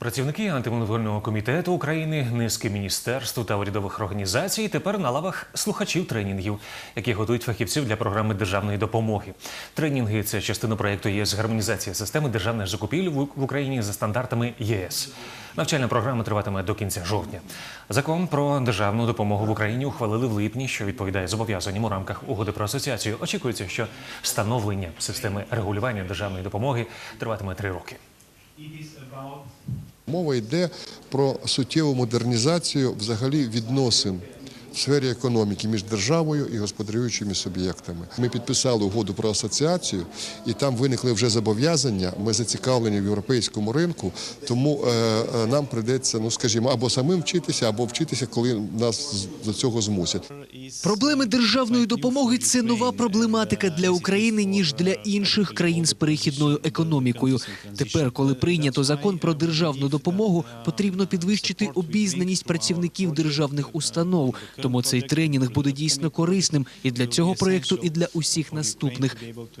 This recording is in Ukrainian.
Працівники антимонопольного комітету України, низки міністерств та урядових організацій тепер на лавах слухачів тренінгів, які готують фахівців для програми державної допомоги. Тренінги це частина проєкту ЄС гармонізація системи державних закупівель в Україні за стандартами ЄС. Навчальна програма триватиме до кінця жовтня. Закон про державну допомогу в Україні ухвалили в липні, що відповідає зобов'язанням у рамках угоди про асоціацію. Очікується, що встановлення системи регулювання державної допомоги триватиме три роки. Мова йде про суттєву модернізацію взагалі відносин сфері економіки між державою і господарюючими суб'єктами. Ми підписали угоду про асоціацію, і там виникли вже зобов'язання. Ми зацікавлені в європейському ринку, тому е, е, нам прийдеться, ну скажімо, або самим вчитися, або вчитися, коли нас до цього змусять. Проблеми державної допомоги це нова проблематика для України ніж для інших країн з перехідною економікою. Тепер, коли прийнято закон про державну допомогу, потрібно підвищити обізнаність працівників державних установ. Тому цей тренінг буде дійсно корисним і для цього проєкту, і для усіх наступних.